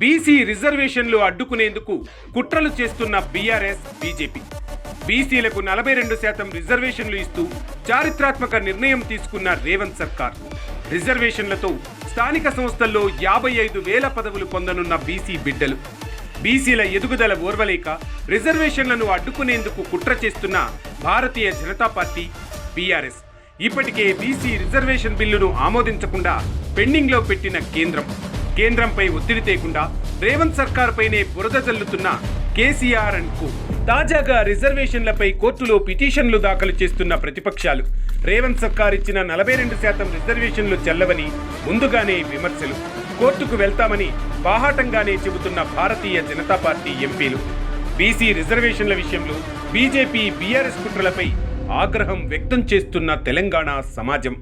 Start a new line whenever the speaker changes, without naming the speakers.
BC రిజర్వేషన్లు అడ్డుకునేందుకు కుట్రలు చేస్తున్న బీఆర్ఎస్ బీజేపీ. బీసీలకు నలభై రెండు శాతం రిజర్వేషన్లు ఇస్తూ చారిత్రాత్మక నిర్ణయం తీసుకున్న రేవంత్ సర్కార్. రిజర్వేషన్లతో స్థానిక సంస్థల్లో యాభై ఐదు వేల పదవులు పొందనున్న బీసీ బిడ్డలు. బీసీల ఎదుగుదల ఓర్వలేక రిజర్వేషన్లను అడ్డుకునేందుకు కుట్ర చేస్తున్న భారతీయ జనతా పార్టీ బీఆర్ఎస్. ఇప్పటికే బీసీ రిజర్వేషన్ బిల్లును ఆమోదించకుండా పెండింగ్లో పెట్టిన కేంద్రం. కేంద్రంపై ఒత్తిడి తేకుండా రేవంత్ సర్కార్పైనే బురద జల్లుతున్న కేసీఆర్ అండ్ తాజాగా రిజర్వేషన్లపై కోర్టులో పిటిషన్లు దాఖలు చేస్తున్న ప్రతిపక్షాలు. రేవంత్ సర్కార్ ఇచ్చిన నలభై రెండు శాతం రిజర్వేషన్లు చెల్లవని ముందుగానే విమర్శలు. కోర్టుకు వెళ్తామని బాహాటంగానే చెబుతున్న భారతీయ జనతా పార్టీ ఎంపీలు. బీసీ రిజర్వేషన్ల విషయంలో బీజేపీ బీఆర్ఎస్ కుట్రలపై ఆగ్రహం వ్యక్తం చేస్తున్న తెలంగాణ సమాజం.